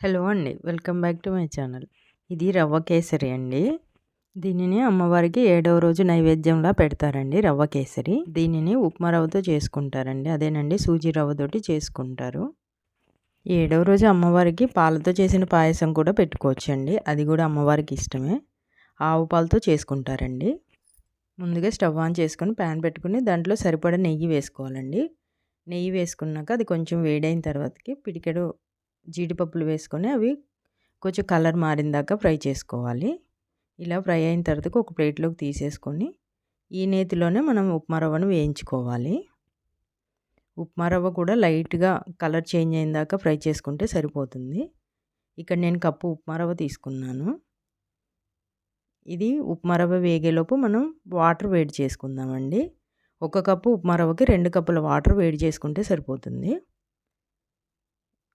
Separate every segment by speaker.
Speaker 1: Hello అండి. Welcome back to my channel. ఇది రవ్వ కేసరి అండి. దీనిని అమ్మవారికి ఏడవ రోజు నైవేద్యంలా పెడతారండి రవ్వ కేసరి. దీనిని ఉప్మా రవ్వతో చేసుకుంటారండి. అదేనండి సూజీ రవ్వతోటి చేసుకుంటారు. ఏడవ రోజు అమ్మవారికి పాలతో చేసిన పాయసం కూడా పెట్టుకోవచ్చండి. అది కూడా అమ్మవారికి ఇష్టమే. ఆవు పాలతో చేసుకుంటారండి. ముందుగా స్టవ్ ఆన్ చేసుకొని ప్యాన్ పెట్టుకుని దాంట్లో సరిపడా నెయ్యి వేసుకోవాలండి. నెయ్యి వేసుకున్నాక అది కొంచెం వేడైన తర్వాతకి పిడికెడు జీడిపప్పులు వేసుకొని అవి కొంచెం కలర్ మారిన దాకా ఫ్రై చేసుకోవాలి. ఇలా ఫ్రై అయిన తర్వాత ఒక ప్లేట్లోకి తీసేసుకొని ఈ నేతిలోనే మనం ఉప్మా రవ్వను వేయించుకోవాలి. ఉప్మా రవ్వ కూడా లైట్గా కలర్ చేంజ్ అయిన దాకా ఫ్రై చేసుకుంటే సరిపోతుంది. ఇక్కడ నేను కప్పు ఉప్మా రవ్వ తీసుకున్నాను. ఇది ఉప్మా రవ్వ వేగేలోపు మనం వాటర్ వేడి చేసుకుందామండి. ఒక కప్పు ఉప్మా రవ్వకి రెండు కప్పుల వాటర్ వేడి చేసుకుంటే సరిపోతుంది.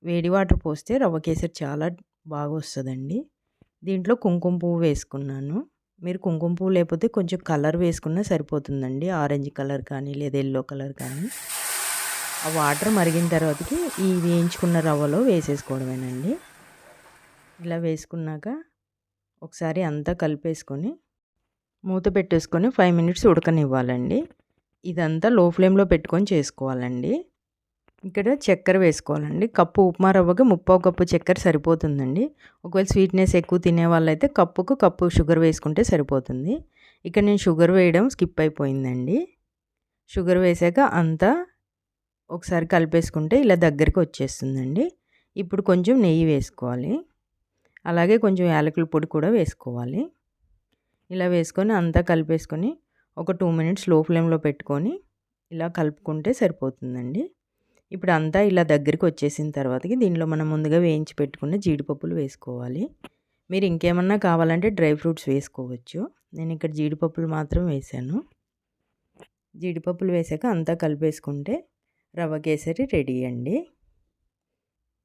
Speaker 1: వేడి వాటర్ పోస్తే రవ్వ కేసరి చాలా బాగా వస్తుందండి. దీంట్లో కుంకుమ పువ్వు వేసుకున్నాను. మీరు కుంకుమ పువ్వు లేకపోతే కొంచెం కలర్ వేసుకున్నా సరిపోతుందండి. ఆరెంజ్ కలర్ కానీ లేదా ఎల్లో కలర్ కానీ. ఆ వాటర్ మరిగిన తర్వాతకి ఈ వేయించుకున్న రవ్వలో వేసేసుకోవడమేనండి. ఇలా వేసుకున్నాక ఒకసారి అంతా కలిపేసుకొని మూత పెట్టేసుకొని ఫైవ్ మినిట్స్ ఉడకనివ్వాలండి. ఇదంతా లో ఫ్లేమ్లో పెట్టుకొని చేసుకోవాలండి. ఇక్కడ చక్కెర వేసుకోవాలండి. కప్పు ఉప్మా రవ్వకి ముప్పావు కప్పు చక్కెర సరిపోతుందండి. ఒకవేళ స్వీట్నెస్ ఎక్కువ తినే వాళ్ళైతే కప్పుకు కప్పు షుగర్ వేసుకుంటే సరిపోతుంది. ఇక్కడ నేను షుగర్ వేయడం స్కిప్ అయిపోయిందండి. షుగర్ వేసాక అంతా ఒకసారి కలిపేసుకుంటే ఇలా దగ్గరికి వచ్చేస్తుందండి. ఇప్పుడు కొంచెం నెయ్యి వేసుకోవాలి. అలాగే కొంచెం యాలకుల పొడి కూడా వేసుకోవాలి. ఇలా వేసుకొని అంతా కలిపేసుకొని ఒక టూ మినిట్స్లో ఫ్లేమ్లో పెట్టుకొని ఇలా కలుపుకుంటే సరిపోతుందండి. ఇప్పుడు అంతా ఇలా దగ్గరికి వచ్చేసిన తర్వాతకి దీనిలో మనం ముందుగా వేయించి పెట్టుకున్న జీడిపప్పులు వేసుకోవాలి. మీరు ఇంకేమన్నా కావాలంటే డ్రై ఫ్రూట్స్ వేసుకోవచ్చు. నేను ఇక్కడ జీడిపప్పులు మాత్రం వేసాను జీడిపప్పులు వేసాక అంతా కలిపేసుకుంటే రవ్వ కేసరి రెడీ అండి.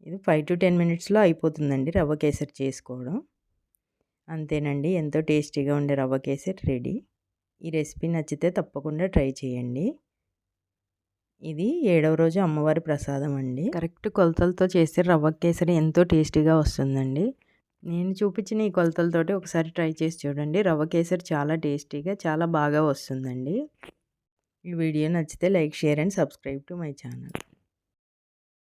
Speaker 1: ఇది ఫైవ్ టు టెన్ మినిట్స్లో అయిపోతుందండి రవ్వ కేసరి చేసుకోవడం. అంతేనండి ఎంతో టేస్టీగా ఉండే రవ్వ కేసరి రెడీ. ఈ రెసిపీ నచ్చితే తప్పకుండా ట్రై చేయండి. ఇది ఏడవ రోజు అమ్మవారి ప్రసాదం అండి. కరెక్ట్ కొలతలతో చేస్తే రవ్వ కేసరి ఎంతో టేస్టీగా వస్తుందండి. నేను చూపించిన ఈ కొలతలతోటి ఒకసారి ట్రై చేసి చూడండి. రవ్వ కేసరి చాలా టేస్టీగా చాలా బాగా వస్తుందండి. ఈ వీడియో నచ్చితే like share and subscribe to my channel.